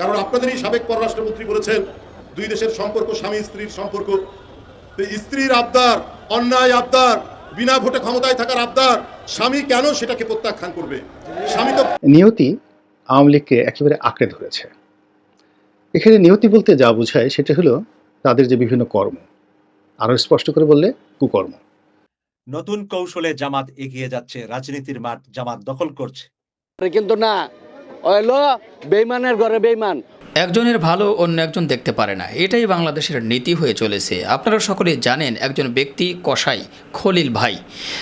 কারণ আপনাদেরই সাবেক পররাষ্ট্রমন্ত্রী বলেছেন দুই দেশের সম্পর্ক স্বামী স্ত্রীর সম্পর্ক। স্ত্রীর আবদার অন্যায় আবদার বিনা ভোটে ক্ষমতায় থাকার আবদার স্বামী কেন সেটাকে প্রত্যাখ্যান করবে? স্বামী তো নিয়তি আওয়ামী লীগকে একেবারে আঁকড়ে ধরেছে। এখানে নিয়তি বলতে যা বোঝায় সেটা হলো তাদের যে বিভিন্ন কর্ম। আরও স্পষ্ট করে বললে কুকর্ম। নতুন কৌশলে জামাত এগিয়ে যাচ্ছে রাজনীতির মাঠ জামাত দখল করছে। কিন্তু না বেইমানের ঘরে বেইমান। একজনের ভালো অন্য একজন দেখতে পারে না। এটাই বাংলাদেশের নীতি হয়ে চলেছে। আপনারা সকলে জানেন একজন ব্যক্তি কসাই, খলিল ভাই।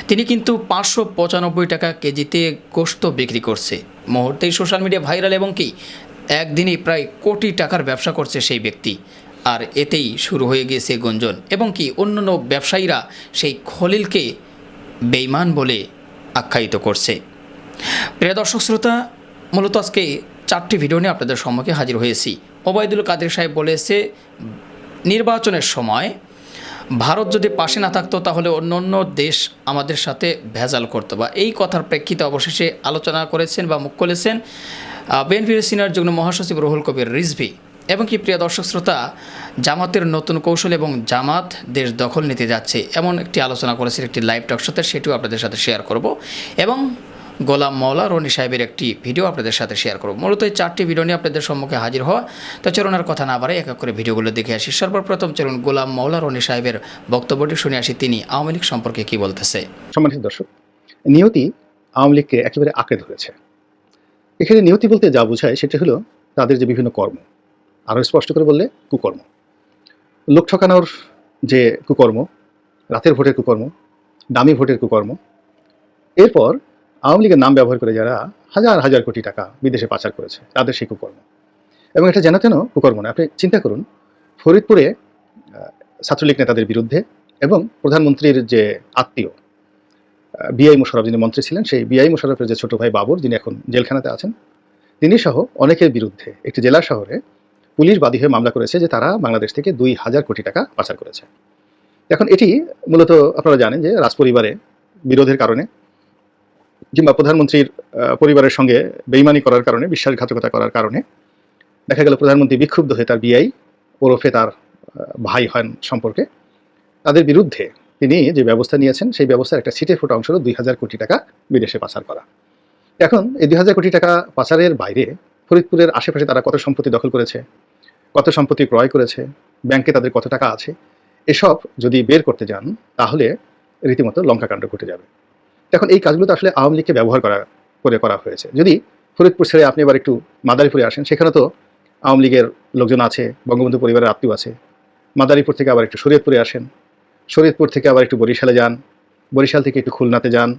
তিনি কিন্তু পাঁচশো পঁচানব্বই টাকা কেজিতে গোস্ত বিক্রি করছে। মুহূর্তেই সোশ্যাল মিডিয়া ভাইরাল এবং কি একদিনই প্রায় কোটি টাকার ব্যবসা করছে সেই ব্যক্তি। আর এতেই শুরু হয়ে গিয়েছে গুঞ্জন এবং কি অন্যান্য ব্যবসায়ীরা সেই খলিলকে বেইমান বলে আখ্যায়িত করছে। প্রিয় দর্শক, শ্রোতা মূলত আজকে চারটি ভিডিও নিয়ে আপনাদের সম্মুখে হাজির হয়েছি। ওবায়দুল কাদের সাহেব বলেছে, নির্বাচনের সময় ভারত যদি পাশে না থাকতো তাহলে অন্য অন্য দেশ আমাদের সাথে ভেজাল করতো বা এই কথার প্রেক্ষিতে অবশেষে আলোচনা করেছেন বা মুখ খুলেছেন বিএনপির সিনিয়র যুগ্ম মহাসচিব রুহুল কবির রিজভি। এবং কি প্রিয় দর্শক শ্রোতা, জামাতের নতুন কৌশল এবং জামাত দেশ দখল নিতে যাচ্ছে, এমন একটি আলোচনা করেছেন একটি লাইভ টক সাথে সেটিও আপনাদের সাথে শেয়ার করব। এবং গোলাম মৌলা রনি সাহেবের একটি ভিডিও আপনাদের সাথে শেয়ার করব। মূলত এই চারটি ভিডিও নিয়ে আপনাদের সম্মুখে হাজির হওয়া। তো চলুন আর কথা না বাড়াই, এক এক করে ভিডিওগুলো দেখে আসি। সর্বপ্রথম চলুন গোলাম মৌলা রনি সাহেবের বক্তব্যটি শুনে আসি। তিনি আওয়ামী লীগ সম্পর্কে কি বলতেছে? সম্মানিত দর্শক, নিয়তি আওয়ামী লীগকে একেবারে আঁকড়ে ধরেছে। এখানে নিয়তি বলতে যা বোঝায় সেটা হলো তাদের যে বিভিন্ন কর্ম। আরও স্পষ্ট করে বললে, কুকর্ম। লোক ঠকানোর যে কুকর্ম, রাতের ভোটের কুকর্ম, দামি ভোটের কুকর্ম, এরপর আওয়ামী লীগের নাম ব্যবহার করে যারা হাজার হাজার কোটি টাকা বিদেশে পাচার করেছে, তাদের সেই কুকর্ম। এবং এটা যেন তেন কুকর্ম না আপনি চিন্তা করুন, ফরিদপুরে ছাত্রলীগ নেতাদের বিরুদ্ধে এবং প্রধানমন্ত্রীর যে আত্মীয় বিআই মোশারফ যিনি মন্ত্রী ছিলেন, সেই বিআই মোশারফের যে ছোট ভাই বাবর, যিনি এখন জেলখানাতে আছেন, তিনি সহ অনেকের বিরুদ্ধে একটি জেলা শহরে পুলিশ বাদী হয়ে মামলা করেছে যে তারা বাংলাদেশ থেকে দুই হাজার কোটি টাকা পাচার করেছে। এখন এটি মূলত আপনারা জানেন যে রাজপরিবারে বিরোধের কারণে কিংবা প্রধানমন্ত্রীর পরিবারের সঙ্গে বেইমানি করার কারণে, বিশ্বাসঘাতকতা করার কারণে দেখা গেল প্রধানমন্ত্রী বিক্ষুব্ধ হয়ে তার বিআই ওরফে তার ভাই হন সম্পর্কে। তাদের বিরুদ্ধে তিনি যে ব্যবস্থা নিয়েছেন, সেই ব্যবস্থার একটা ছিটে ফোটা অংশ হলো দুই হাজার কোটি টাকা বিদেশে পাচার করা। এখন এই দুই হাজার কোটি টাকা পাচারের বাইরে ফরিদপুরের আশেপাশে তারা কত সম্পত্তি দখল করেছে, কত সম্পত্তি ক্রয় করেছে, ব্যাংকে তাদের কত টাকা আছে, এসব যদি বের করতে যান, তাহলে রীতিমতো লঙ্কাকাণ্ড ঘটে যাবে। এখন এই কাজগুলো তো আসলে আওয়ামী লীগকে ব্যবহার করা, করে করা হয়েছে। যদি ফরিদপুর ছেড়ে আপনি এবার একটু মাদারীপুরে আসেন, সেখানে তো আওয়ামী লীগের লোকজন আছে, বঙ্গবন্ধু পরিবারের আত্মীয় আছে। মাদারীপুর থেকে আবার একটু শরীয়তপুরে আসেন। শরীয়তপুর থেকে আবার একটু বরিশালে যান। বরিশাল থেকে একটু খুলনাতে যান।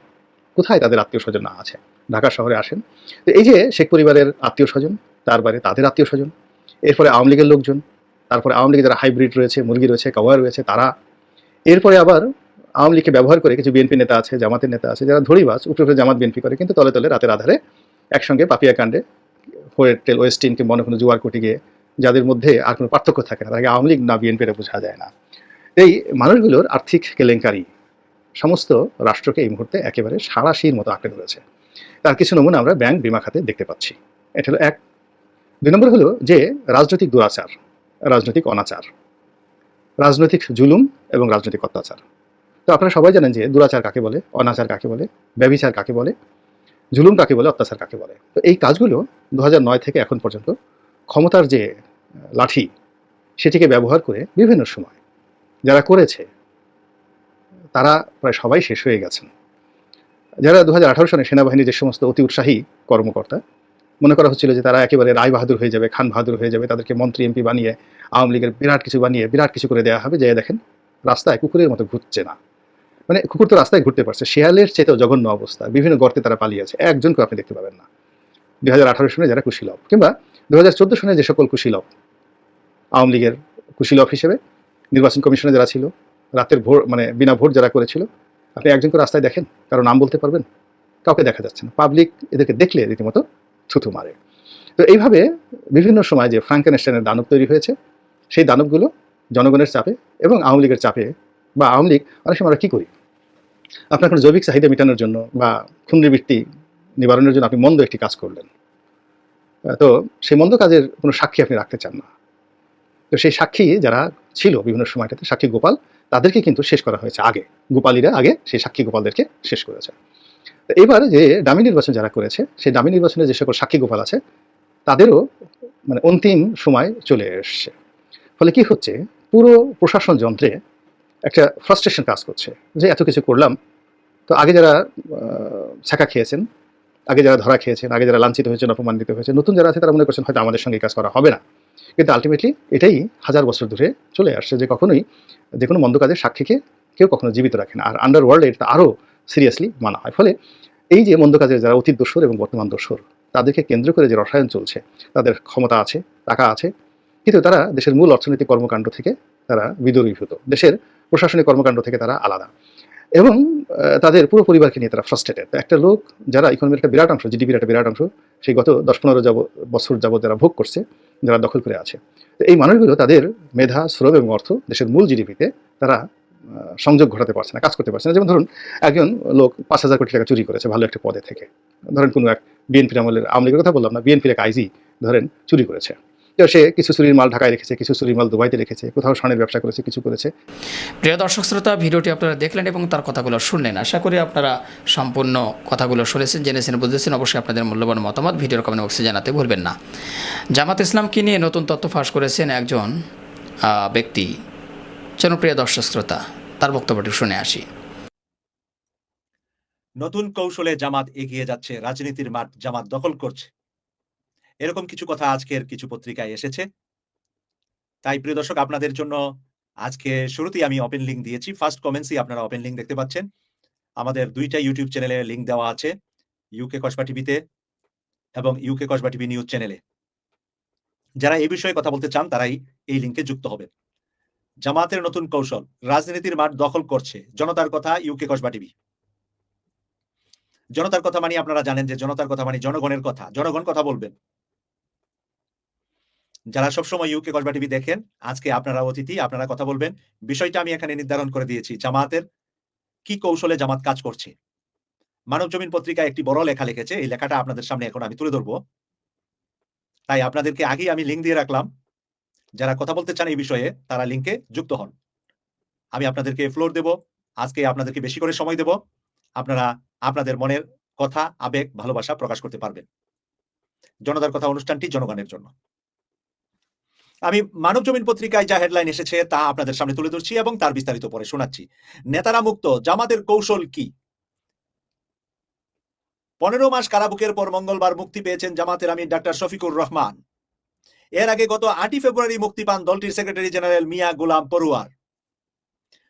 কোথায় তাদের আত্মীয় স্বজন না আছে? ঢাকা শহরে আসেন। তো এই যে শেখ পরিবারের আত্মীয় স্বজন তার বাইরে তাদের আত্মীয় স্বজন এরপরে আওয়ামী লীগের লোকজন, তারপরে আওয়ামী লীগের যারা হাইব্রিড রয়েছে, মুরগি রয়েছে কাওয়া রয়েছে, তারা। এরপরে আবার আওয়ামী লীগকে ব্যবহার করে কিছু বিএনপি নেতা আছে, জামাতের নেতা আছে, যারা ধরিবাজ উপরে উপরে জামাত বিএনপি করে, কিন্তু তলে তলে রাতের আধারে একসঙ্গে পাপিয়া কাণ্ডে হোয়েটেল ওয়েস্টিন কিংবা অন্য কোনো জুয়ার কোটি গিয়ে যাদের মধ্যে আর কোনো পার্থক্য থাকে না তাকে আওয়ামী লীগ না বিএনপিটা বোঝা যায় না। এই মানুষগুলোর আর্থিক কেলেঙ্কারি সমস্ত রাষ্ট্রকে এই মুহূর্তে একেবারে সারাশির মতো আঁকড়ে ধরেছে। তার কিছু নমুনা আমরা ব্যাংক, বিমা খাতে দেখতে পাচ্ছি। এটা হলো এক। দুই নম্বর হলো যে, রাজনৈতিক দুরাচার, রাজনৈতিক অনাচার, রাজনৈতিক জুলুম এবং রাজনৈতিক অত্যাচার। তো আপনারা সবাই জানেন যে দুরাচার কাকে বলে, অনাচার কাকে বলে ব্যবিচার কাকে বলে, জুলুম কাকে বলে, অত্যাচার কাকে বলে। তো এই কাজগুলো দু নয় থেকে এখন পর্যন্ত ক্ষমতার যে লাঠি, সেটিকে ব্যবহার করে বিভিন্ন সময় যারা করেছে, তারা প্রায় সবাই শেষ হয়ে গেছেন। যারা দু হাজার সনে সেনাবাহিনীর যে সমস্ত অতি উৎসাহী কর্মকর্তা, মনে করা হচ্ছিল যে তারা একেবারে রায় বাহাদুর হয়ে যাবে, খান বাহাদুর হয়ে যাবে, তাদেরকে মন্ত্রী, এমপি বানিয়ে, আওয়ামী লীগের বিরাট কিছু বানিয়ে, বিরাট কিছু করে দেওয়া হবে, যে দেখেন, রাস্তায় কুকুরের মতো ঘুরছে না। মানে কুকুর তো রাস্তায় ঘুরতে পারছে। শেয়ালের চেয়েতেও জঘন্য অবস্থা। বিভিন্ন গর্তে তারা পালিয়েছে একজনকেও আপনি দেখতে পাবেন না। দুই হাজার আঠারো সনে যারা কুশীলভ কিংবা দু হাজার চোদ্দ সনে যে সকল কুশীলভ আওয়ামী লীগের কুশীলভ হিসেবে, নির্বাচন কমিশনে যারা ছিল, রাতের ভোট মানে বিনা ভোট যারা করেছিল, আপনি একজনকে রাস্তায় দেখেন, কারও নাম বলতে পারবেন? কাউকে দেখা যাচ্ছে না। পাবলিক এদেরকে দেখলে রীতিমতো থুথু মারে। তো এইভাবে বিভিন্ন সময় যে ফ্রাঙ্কেনস্টাইনের দানব তৈরি হয়েছে, সেই দানবগুলো জনগণের চাপে এবং আওয়ামী লীগের চাপে, বা আওয়ামী লীগ, অনেক সময় আমরা কী করি? আপনার কোনো জৈবিক চাহিদা মেটানোর জন্য বা খুন্দিবৃত্তি নিবারণের জন্য আপনি মন্দ একটি কাজ করলেন। তো সেই মন্দ কাজের কোনো সাক্ষী আপনি রাখতে চান না। তো সেই সাক্ষী যারা ছিল বিভিন্ন সময়টাতে, সাক্ষী গোপাল, তাদেরকে কিন্তু শেষ করা হয়েছে আগে। গোপালীরা আগে সেই সাক্ষী গোপালদেরকে শেষ করেছে। এবার যে ডামি নির্বাচন যারা করেছে, সেই ডামি নির্বাচনে যে সকল সাক্ষী গোপাল আছে, তাদেরও মানে অন্তিম সময় চলে এসছে। ফলে কি হচ্ছে? পুরো প্রশাসন যন্ত্রে একটা ফ্রাস্ট্রেশন কাজ করছে, যে এত কিছু করলাম, তো আগে যারা ছাকা খেয়েছেন, আগে যারা ধরা খেয়েছেন, আগে যারা লাঞ্ছিত হয়েছেন, অপমানিত হয়েছে নতুন যারা আছে তারা মনে করছেন হয়তো আমাদের সঙ্গে কাজ করা হবে না। কিন্তু আলটিমেটলি এটাই হাজার বছর ধরে চলে আসছে যে কখনোই যে কোনো মন্দ কাজের সাক্ষীকে কেউ কখনো জীবিত রাখে না। আর আন্ডার ওয়ার্ল্ডে এটা আরও সিরিয়াসলি মানা হয়। ফলে এই যে মন্দ কাজের যারা অতীত দোষর এবং বর্তমান দোষর, তাদেরকে কেন্দ্র করে যে রসায়ন চলছে, তাদের ক্ষমতা আছে, টাকা আছে, কিন্তু তারা দেশের মূল অর্থনৈতিক কর্মকাণ্ড থেকে তারা বিদূরীভূত। দেশের প্রশাসনিক কর্মকাণ্ড থেকে তারা আলাদা। এবং তাদের পুরো পরিবারকে নিয়ে তারা ফ্রাস্ট্রেটেড একটা লোক যারা ইকোনমির একটা বিরাট অংশ জিডিপির একটা বিরাট অংশ, সেই গত দশ পনেরো যাব, বছর যাবত যারা ভোগ করছে, যারা দখল করে আছে। তো এই মানুষগুলো তাদের মেধা, শ্রম এবং অর্থ দেশের মূল জিডিপিতে তারা সংযোগ ঘটাতে পারছে না, কাজ করতে পারছে না। যেমন ধরুন, একজন লোক পাঁচ হাজার কোটি টাকা চুরি করেছে ভালো একটা পদে থেকে। ধরেন কোনো এক বিএনপির আমলের আওয়ামী লীগের কথা বললাম না বিএনপির এক আইজি ধরেন চুরি করেছে। সে কিছু চুরির মাল ঢাকায় রেখেছে কিছু চুরির মাল দুবাইতে রেখেছে কোথাও স্বর্ণের ব্যবসা করেছে কিছু করেছে। প্রিয় দর্শক শ্রোতা ভিডিওটি আপনারা দেখলেন এবং তার কথাগুলো শুনলেন। আশা করি আপনারা সম্পূর্ণ কথাগুলো শুনেছেন জেনেছেন বুঝেছেন। অবশ্যই আপনাদের মূল্যবান মতামত ভিডিওর কমেন্ট বক্সে জানাতে ভুলবেন না। জামাত ইসলামকে নিয়ে নতুন তথ্য ফাঁস করেছেন একজন আহ, ব্যক্তি। জনপ্রিয় দর্শক শ্রোতা তার বক্তব্যটি শুনে আসি। নতুন কৌশলে জামাত এগিয়ে যাচ্ছে রাজনীতির মাঠ জামাত দখল করছে। এরকম কিছু কথা আজকের কিছু পত্রিকায় এসেছে। তাই প্রিয় দর্শক, আপনাদের জন্য আজকে শুরুতেই আমি ওপেন লিঙ্ক দিয়েছি। ফার্স্ট কমেন্টসই আপনারা ওপেন লিঙ্ক দেখতে পাচ্ছেন। আমাদের দুইটা ইউটিউব চ্যানেলে লিঙ্ক দেওয়া আছে ইউকে কসবা টিভিতে এবং ইউকে কসবা টিভি নিউজ চ্যানেলে যারা এই বিষয়ে কথা বলতে চান, তারাই এই লিঙ্কে যুক্ত হবেন। জামাতের নতুন কৌশল, রাজনীতির মাঠ দখল করছে, জনতার কথা ইউকে কসবা টিভি জনতার কথা মানে আপনারা জানেন যে, জনতার কথা মানে জনগণের কথা। জনগণ কথা বলবেন। যারা সবসময় ইউকে কসবা টিভি দেখেন, আজকে আপনারা অতিথি, আপনারা কথা বলবেন। বিষয়টা আমি এখানে নির্ধারণ করে দিয়েছি। জামাতের কি কৌশলে জামাত কাজ করছে? মানব জমিন পত্রিকায় একটি বড় লেখা লিখেছে, এই লেখাটা আপনাদের সামনে এখন আমি তুলে ধরবো। তাই আপনাদেরকে আগেই আমি লিঙ্ক দিয়ে রাখলাম। যারা কথা বলতে চান এই বিষয়ে, তারা লিঙ্কে যুক্ত হন। আমি আপনাদেরকে ফ্লোর দেব। আজকে আপনাদেরকে বেশি করে সময় দেব। আপনারা আপনাদের মনের কথা, আবেগ, ভালোবাসা প্রকাশ করতে পারবেন। জনতার কথা অনুষ্ঠানটি জনগণের জন্য। আমি মানব জমিন পত্রিকায় যা হেডলাইন এসেছে তা আপনাদের সামনে তুলে ধরছি এবং তার বিস্তারিত পরে শোনাচ্ছি। নেতারা মুক্ত, জামাতের কৌশল কি? পনেরো মাস কারাবুকের পর মঙ্গলবার মুক্তি পেয়েছেন জামাতের আমির ডাক্তার শফিকুর রহমান। এর আগে গত আটই ফেব্রুয়ারি মুক্তি পান দলটির সেক্রেটারি জেনারেল মিয়া গোলাম পড়ুয়ার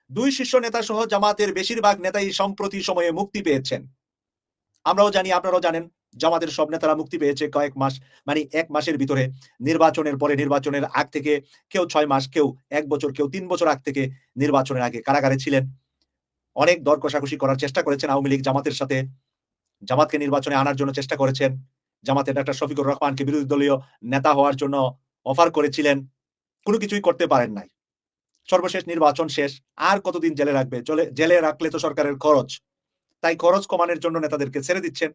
দুই শীর্ষ নেতা সহ জামাতের বেশিরভাগ নেতাই সম্প্রতি সময়ে মুক্তি পেয়েছেন। আমরাও জানি, আপনারাও জানেন। জামাতের সব নেতারা মুক্তি পেয়েছে কয়েক মাস মানে এক মাসের ভিতরে। নির্বাচনের পরে নির্বাচনের আগ থেকে কেউ ছয় মাস, কেউ এক বছর, কেউ তিন বছর আগ থেকে নির্বাচনের আগে কারাগারে ছিলেন। অনেক দর কষাকষি করার চেষ্টা করেছেন আওয়ামী লীগ জামাতের সাথে। জামাতকে নির্বাচনে আনার জন্য চেষ্টা করেছেন। জামাতের ডাক্তার শফিকুর রহমানকে বিরোধী দলীয় নেতা হওয়ার জন্য অফার করেছিলেন। কোনো কিছুই করতে পারেন নাই। সর্বশেষ নির্বাচন শেষ, আর কতদিন জেলে রাখবে? জেলে রাখলে তো সরকারের খরচ। তাই খরচ কমানোর জন্য নেতাদেরকে ছেড়ে দিচ্ছেন।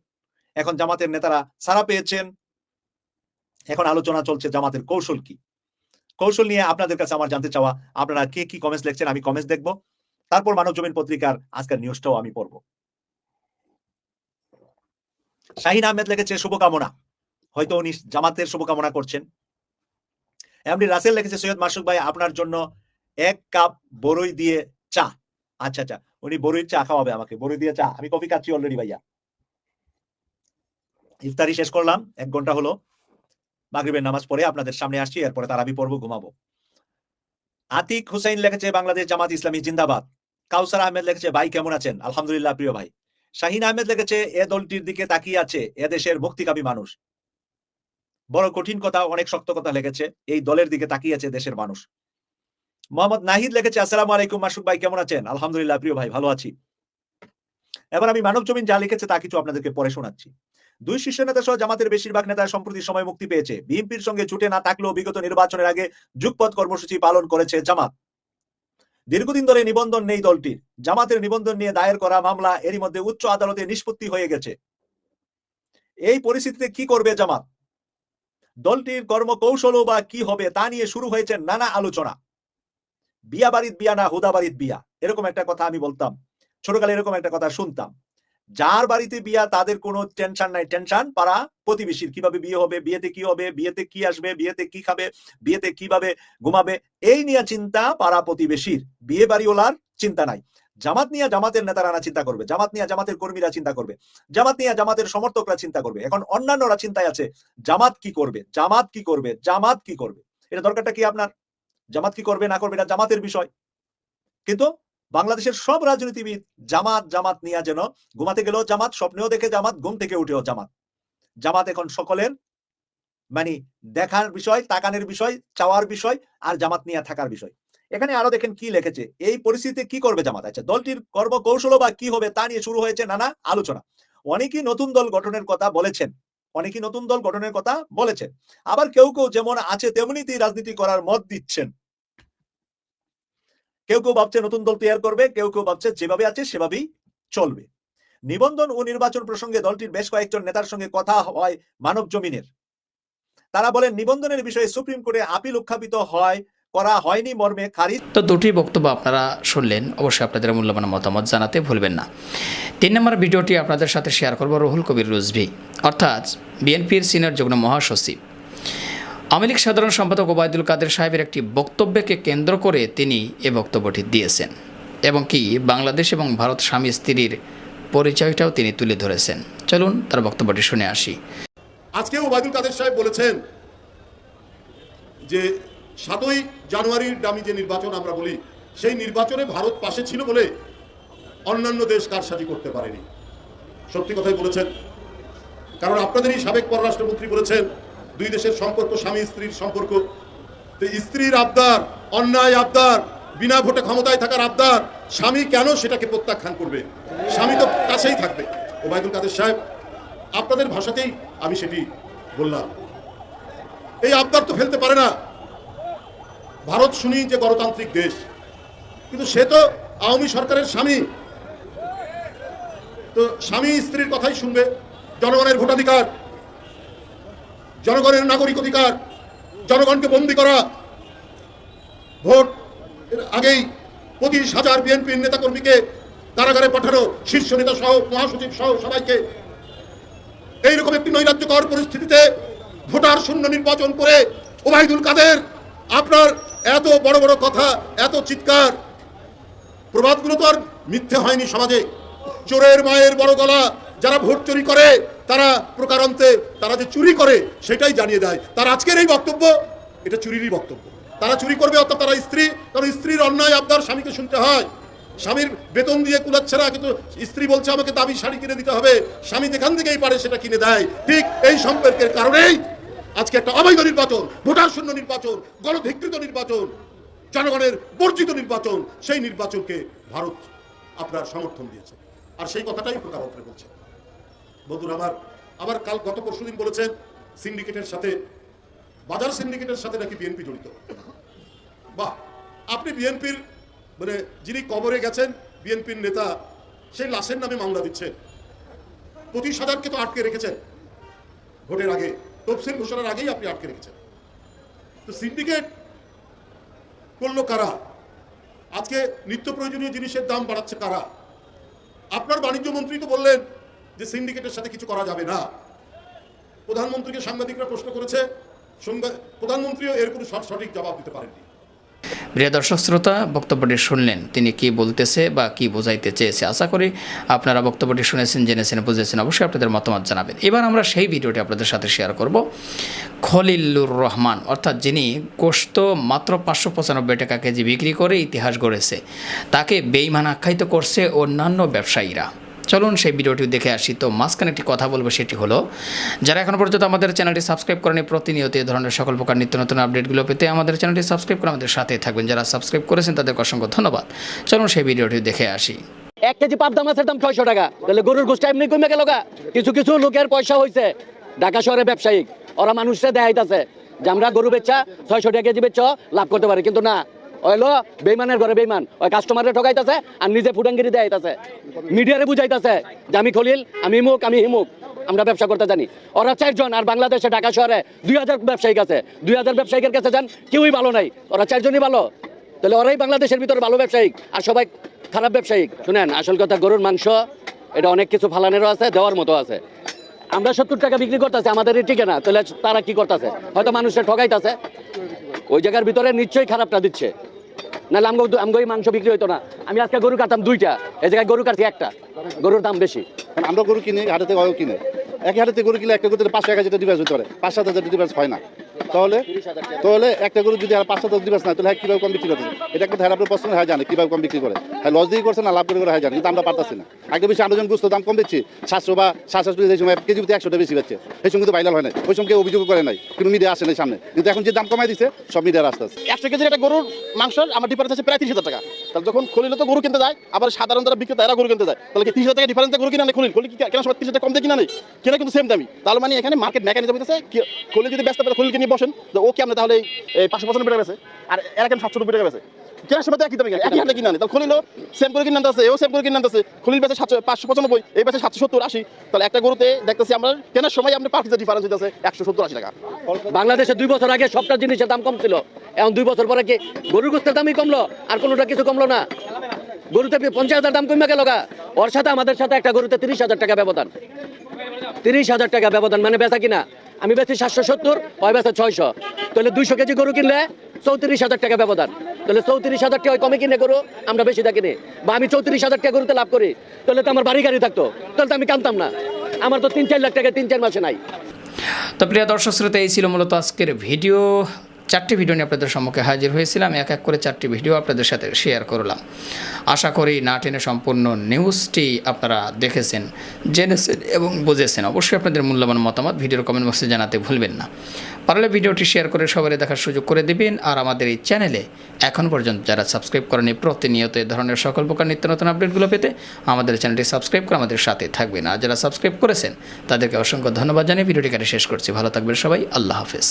এখন জামাতের নেতারা সারা পেয়েছেন। এখন আলোচনা চলছে জামাতের কৌশল কি? কৌশল নিয়ে আপনাদের কাছে আমার জানতে চাওয়া, আপনারা কে কি কমেন্টস লিখছেন আমি কমেন্টস দেখব। তারপর মানব জমিন পত্রিকার আজকের নিউজটাও আমি পড়ব। শাহিন আহমেদ লিখেছে, শুভকামনা। হয়তো উনি জামাতের শুভকামনা করছেন। এমনি রাসেল লিখেছে, সৈয়দ মাসুক ভাই, আপনার জন্য এক কাপ বরই দিয়ে চা। আচ্ছা আচ্ছা উনি বরই চা খাওয়াবে আমাকে। বরই দিয়ে চা। আমি কফি খাচ্ছি অলরেডি ভাইয়া। ইফতারি শেষ করলাম। এক ঘণ্টা হলো। মাগরিবের নামাজ পড়ে আপনাদের সামনে আসছি, এরপরে তারাবি পড়ব, ঘুমাবো। আতিক হুসাইন লিখেছে, বাংলাদেশ জামাত ইসলামী জিন্দাবাদ। কাউসার আহমেদ লিখেছে, ভাই, কেমন আছেন? আলহামদুলিল্লাহ, প্রিয় ভাই। শাহিন আহমেদ লিখেছে, এ দলটির দিকে তাকিয়ে আছে, এ দেশের মুক্তিকামী মানুষ। বড় কঠিন কথা, অনেক শক্ত কথা লিখেছে, এই দলের দিকে তাকিয়ে আছে দেশের মানুষ। মোহাম্মদ নাহিদ লিখেছে, আসসালামু আলাইকুম মাসুক ভাই, কেমন আছেন? আলহামদুলিল্লাহ, প্রিয় ভাই, ভালো আছি। এবার আমি মানব জমিন যা লিখেছে, তা কিছু আপনাদেরকে পরে শোনাচ্ছি। দুই শীর্ষ নেতা সহ জামাতের বেশিরভাগ নেতা সম্প্রতি সময় মুক্তি পেয়েছে। বিএনপির সঙ্গে ছুটে না থাকলেও বিগত নির্বাচনের আগে যুগপথ কর্মসূচি পালন করেছে জামাত। দীর্ঘদিন ধরে নিবন্ধন নেই দলটির। জামাতের নিবন্ধন নিয়ে দায়ের করা মামলা এরই মধ্যে উচ্চ আদালতে নিষ্পত্তি হয়ে গেছে। এই পরিস্থিতিতে কি করবে জামাত? দলটির কর্মকৌশলও বা কি হবে তা নিয়ে শুরু হয়েছে নানা আলোচনা। বিয়া বাড়িত বিয়া না হুদা বাড়িত বিয়া, এরকম একটা কথা আমি বলতাম। ছোটকালে এরকম একটা কথা শুনতাম। যার বাড়িতে বিয়া, তাদের কোনো টেনশন নাই। টেনশন পাড়া প্রতিবেশীর কীভাবে বিয়ে হবে, বিয়েতে কি হবে, বিয়েতে কি আসবে, বিয়েতে কি খাবে, বিয়েতে কীভাবে ঘুমাবে, এই নিয়ে চিন্তা পাড়া প্রতিবেশীর। বিয়ে বাড়িওয়ালার চিন্তা নাই। জামাত নিয়ে জামাতের নেতারা চিন্তা করবে। জামাত নিয়ে জামাতের কর্মীরা চিন্তা করবে। জামাত নিয়ে জামাতের সমর্থকরা চিন্তা করবে। এখন অন্যান্যরা চিন্তায় আছে, জামাত কি করবে? জামাত কি করবে? জামাত কি করবে? এটা দরকারটা কি আপনার? জামাত কি করবে, না করবে, এটা জামাতের বিষয়। কিন্তু বাংলাদেশের সব রাজনীতিবিদ জামাত জামাত নিয়ে যেন ঘুমাতে গেলেও জামাত, স্বপ্নেও দেখে জামাত, ঘুম থেকে উঠেও জামাত। জামাত এখন সকলের মানে দেখার বিষয়, তাকানের বিষয়, চাওয়ার বিষয় আর জামাত নিয়ে থাকার বিষয়। এখানে আরও দেখেন কি লিখেছে, এই পরিস্থিতিতে কি করবে জামাত? আচ্ছা দলটির কর্মকৌশল বা কি হবে তা নিয়ে শুরু হয়েছে নানা আলোচনা। অনেকেই নতুন দল গঠনের কথা বলেছেন, অনেকেই নতুন দল গঠনের কথা বলেছেন। আবার কেউ কেউ যেমন আছে, তেমনিতেই রাজনীতি করার মত দিচ্ছেন। কেউ কেউ ভাবছে নতুন দল তৈরি করবে, কেউ কেউ ভাবছে যেভাবে আছে সেভাবেই চলবে। নিবন্ধন ও নির্বাচন প্রসঙ্গে দলটির বেশ কয়েকজন নেতার সঙ্গে কথা হয় মানব জমিনের। তারা বলেন, নিবন্ধনের বিষয়ে সুপ্রিম কোর্টে আপিল উত্থাপিত হয়, করা হয়নি মর্মে খারিজ। তো দুটি বক্তব্য আপনারা শুনলেন, অবশ্যই আপনাদের মূল্যবান মতামত জানাতে ভুলবেন না। তিন নম্বর ভিডিওটি আপনাদের সাথে শেয়ার করব রুহুল কবির রুজভি। অর্থাৎ বিএনপির সিনিয়র যুগ্ম মহাসচিব। আওয়ামী লীগ সাধারণ সম্পাদক ওবায়দুল কাদের সাহেবের একটি বক্তব্যকে কেন্দ্র করে তিনি এ বক্তব্যটি দিয়েছেন এবং কি বাংলাদেশ এবং ভারত স্বামী স্ত্রীর পরিচয়টাও তিনি তুলে ধরেছেন। চলুন তার বক্তব্যটি শুনে আসি। আজকে ওবায়দুল কাদের সাহেব বলেছেন যে, সাতই জানুয়ারির দামি যে নির্বাচন আমরা বলি, সেই নির্বাচনে ভারত পাশে ছিল বলে অন্যান্য দেশ কারসাজি করতে পারেনি। সত্যি কথাই বলেছেন। কারণ আপনাদেরই সাবেক পররাষ্ট্রমন্ত্রী বলেছেন দুই দেশের সম্পর্ক, স্বামী, স্ত্রীর সম্পর্ক। তো স্ত্রীর আবদার, অন্যায় আবদার, বিনা ভোটে ক্ষমতায় থাকার আবদার, স্বামী কেন সেটাকে প্রত্যাখ্যান করবে? স্বামী তো কাছেই থাকবে। ওবায়দুল কাদের সাহেব, আপনাদের ভাষাতেই আমি সেটি বললাম। এই আবদার তো ফেলতে পারে না। ভারত শুনি যে গণতান্ত্রিক দেশ। কিন্তু সে তো আওয়ামী সরকারের স্বামী। তো স্বামী স্ত্রীর কথাই শুনবে, জনগণের ভোটাধিকার। জনগণের নাগরিক অধিকার, জনগণকে বন্দি করা, ভোট আগেই পঁচিশ হাজার বিএনপির নেতাকর্মীকে কারাগারে পাঠানো, শীর্ষ নেতা সহ, মহাসচিব সহ সবাইকে। এইরকম একটি নৈরাজ্যকর পরিস্থিতিতে ভোটার শূন্য নির্বাচন করে ওবায়দুল কাদের, আপনার এত বড় বড় কথা, এত চিৎকার। প্রবাদগুলো তো আর মিথ্যে হয়নি সমাজে। চোরের মায়ের বড় গলা, যারা ভোট চুরি করে তারা প্রকারান্তে তারা যে চুরি করে সেটাই জানিয়ে দেয়। তার আজকের এই বক্তব্য, এটা চুরিরই বক্তব্য। তারা চুরি করবে অর্থাৎ তারা স্ত্রী, কারণ স্ত্রীর অন্যায় আবদার স্বামীকে শুনতে হয়। স্বামীর বেতন দিয়ে কুলাচ্ছে না, কিন্তু স্ত্রী বলছে, আমাকে দাবি শাড়ি কিনে দিতে হবে। স্বামী যেখান থেকেই পারে সেটা কিনে দেয়। ঠিক এই সম্পর্কের কারণেই আজকে একটা অবৈধ নির্বাচন, ভোটার শূন্য নির্বাচন, গণধিকৃত নির্বাচন, জনগণের বর্জিত নির্বাচন, সেই নির্বাচনকে ভারত আপনার সমর্থন দিয়েছে। আর সেই কথাটাই প্রকাশে বলছে। বন্ধুরা, আমার আবার কাল গত পরশুদিন বলেছেন সিন্ডিকেটের সাথে, বাজার সিন্ডিকেটের সাথে নাকি বিএনপি জড়িত। বাহ, আপনি বিএনপির মানে যিনি কবরে গেছেন বিএনপির নেতা, সেই লাশের নামে মামলা দিচ্ছে পঁচিশ হাজারকে তো আটকে রেখেছেন। ভোটের আগে, তফসিল ঘোষণার আগেই আপনি আটকে রেখেছেন। তো সিন্ডিকেট করল কারা? আজকে নিত্য প্রয়োজনীয় জিনিসের দাম বাড়াচ্ছে কারা? আপনার বাণিজ্য মন্ত্রী তো বললেন যে সিন্ডিকেটের সাথে কিছু করা যাবে না। প্রধানমন্ত্রীকে সাংবাদিকরা প্রশ্ন করেছে প্রধানমন্ত্রীও এর কোনো সঠ- সঠিক জবাব দিতে পারেননি। প্রিয় দর্শক, শ্রোতা, বক্তব্যটি শুনলেন, তিনি কি বলতেছে বা কি বোঝাইতে চেয়েছে? আশা করি আপনারা বক্তব্যটি শুনেছেন, জেনেছেন, বুঝেছেন, অবশ্যই আপনাদের মতামত জানাবেন। এবার আমরা সেই ভিডিওটি আপনাদের সাথে শেয়ার করব। খলিলুর রহমান, অর্থাৎ যিনি গোস্ত মাত্র পাঁচশো পঁচানব্বই টাকা কেজি বিক্রি করে ইতিহাস গড়েছে, তাকে বেইমান আখ্যায়িত করছে অন্যান্য ব্যবসায়ীরা। চলুন সেই ভিডিওটি দেখে আসি। তো মাঝখানে একটি কথা বলব, সেটি হলো, যারা এখনও পর্যন্ত আমাদের চ্যানেলটি সাবস্ক্রাইব করেনি, প্রতিনিয়ত এই ধরনের সকল প্রকার নিত্য নতুন আপডেটগুলো পেতে আমাদের চ্যানেলটি সাবস্ক্রাইব করে আমাদের সাথে থাকবেন। যারা সাবস্ক্রাইব করেছেন, তাদেরকে অসংখ্য ধন্যবাদ। চলুন সেই ভিডিওটি দেখে আসি। এক কেজি পাবদা মাছের দাম ছয়শো টাকা। তাহলে গরুর গোষ্ঠ এমনি কমে গেল কিছু কিছু লোকের পয়সা হয়েছে ঢাকা শহরে ব্যবসায়িক। ওরা মানুষরা দেখাইতেছে যে আমরা গরু বেচা ছয়শো টাকা কেজি বেচ, লাভ করতে পারি। কিন্তু না বেইমানের ঘরে বেইমান। ওই কাস্টমারে ঠকাইতেছে আর নিজে দেখাইতেছে মিডিয়ারে বুঝাইতেছে যে আমি খলিল, আমি হিমুক আমি হিমুক আমরা ব্যবসা করতে জানি। ওরা চারজন আর বাংলাদেশে ঢাকা শহরে দুই হাজার ব্যবসায়িক আছে। দুই হাজার ব্যবসায়িকের কাছে যান, কেউই ভালো নাই। ওরা চারজনই ভালো। তাহলে ওরাই বাংলাদেশের ভিতরে ভালো ব্যবসায়িক আর সবাই খারাপ ব্যবসায়িক। শুনেন, আসল কথা গরুর মাংস, এটা অনেক কিছু ফালানেরও আছে, দেওয়ার মতো আছে। আমরা সত্তর টাকা বিক্রি করতেছি আমাদের টিকে না। তাহলে তারা কি করতেছে? হয়তো মানুষের ঠকাইতেছে। ওই জায়গার ভিতরে নিশ্চয়ই খারাপটা দিচ্ছে। নাহলে আমগো আমগো মাংস বিক্রি হইতো না। আমি আজকে গরু কাটতাম দুইটা, এই জায়গায় গরু কাটছি একটা। গরুর দাম বেশি। আমরা গরু কিনি, হাটেতে কিনে। একই হাটেতে গরু কিনে একটা গরুতে পাঁচশো এক হাজার ডিভাইস হতে পারে। পাঁচ সাত হাজার ডিভাইস হয় না। তাহলে? তাহলে একটা গরু যদি আর পাঁচ হাজার ডিভাইস না, তাহলে হ্যাঁ কীভাবে কম বিক্রি করতেছে? এটা একটা ধারা আপনার প্রশ্ন হ্যাঁ জানে, কীভাবে কম বিক্রি করে। হ্যাঁ লস দিয়ে করছে না, লাভ করে করে হ্যাঁ জানে, কিন্তু আমরা পারতাছি না। আগে বেশি আটজন গুস্ত দাম কম দিচ্ছি, সাতশো বা সাতশো যে সময় কেজি প্রতি একশোটা বেশি পাচ্ছে এই সময় কিন্তু ভাইরাল হয় না ওই কেউ অভিযোগ করে নাই কিন্তু মিডিয়া আসে নাই সামনে। কিন্তু এখন যে দাম কমাই দিচ্ছে সব মিডিয়ার আসতে আছে একশো কেজির একটা গরুর মাংস, আমার ডিফারেন্স আছে প্রায় তিরিশ হাজার টাকা। তাহলে যখন খলিলে তো গরু কিনতে যায়, আবার সাধারণ যারা বিক্রেতা, এরা গরু কিনতে যায়। তাহলে তিরিশ হাজার টাকা ডিফারেন্স গরু কিনা নেই কি কেন সময় তিরিশ হাজার কম দিয়ে কিনা নেই কিনা কিন্তু সেম দামি তাহলে মানে এখানে মার্কেট মেকানিজম হইতেছে খলিল যদি ব্যস্ত পারে খলিলকে নিয়ে বসেন তো ও কেমন তাহলে এই পাঁচশো পঁচানব্বই টাকা বেছে আর এরা কেন সাতশো নব্বই টাকা বেছে কেনার সময় একই একই কিনা নেই তাহলে সেম করে কিনে আনতেছে ও সেম করে কিনে আনতেছে বেছে সাতশো, পাঁচশো পঁচানব্বই, এই সাতশো সত্তর, আশি। তাহলে একটা গরুতে দেখতেছি আমরা, কেনার সময় আপনি ডিফারেন্স হইতেছে একশো সত্তর, আশি টাকা। বাংলাদেশে দুই বছর আগে সবটা জিনিসের দাম কম ছিল। এখন দুই বছর পরে কি গরুর গোস্তের দামই কমলো, আর কোনোটা কিছু কমলো না? গরুতে পঞ্চাশ হাজার দাম কমে গেল ওর সাথে আমাদের সাথে একটা গরুতে তিরিশ হাজার টাকা ব্যবধান। তিরিশ হাজার টাকা ব্যবধান মানে বেচা কিনা। আমি বেছি সাতশো সত্তর, ওই বেছে ছয়শো। তাহলে দুইশো কেজি গরু কিনলে চৌত্রিশ হাজার টাকা ব্যবধান। তাহলে চৌত্রিশ হাজার টাকা কমে কিনে গরু, আমরা বেশি থাকি নি বা আমি চৌত্রিশ হাজার টাকা গরুতে লাভ করি, তাহলে তো আমার বাড়ি গাড়ি থাকতো, তাহলে তো আমি কানতাম না। আমার তো তিন চার লাখ টাকা তিন চার মাসে নাই। তো প্রিয় দর্শক শ্রোতা, এই ছিল মূলত আজকের ভিডিও। চারটি ভিডিও নিয়ে আপনাদের সম্মুখে হাজির হয়েছিলাম। এক এক করে চারটি ভিডিও আপনাদের সাথে শেয়ার করলাম। আশা করি না টেনে সম্পূর্ণ নিউজটি আপনারা দেখেছেন, জেনেছেন এবং বুঝেছেন। অবশ্যই আপনাদের মূল্যবান মতামত ভিডিওর কমেন্ট বক্সে জানাতে ভুলবেন না। পারলে ভিডিওটি শেয়ার করে সবাই দেখার সুযোগ করে দেবেন আর আমাদের এই চ্যানেলে এখন পর্যন্ত যারা সাবস্ক্রাইব করেনি প্রতিনিয়ত এই ধরনের সকল প্রকার নিত্য নতুন আপডেটগুলো পেতে আমাদের চ্যানেলটি সাবস্ক্রাইব করে আমাদের সাথে থাকবেন। আর যারা সাবস্ক্রাইব করেছেন, তাদেরকে অসংখ্য ধন্যবাদ জানিয়ে ভিডিওটি কাটে শেষ করছি। ভালো থাকবেন সবাই। আল্লাহ হাফেজ।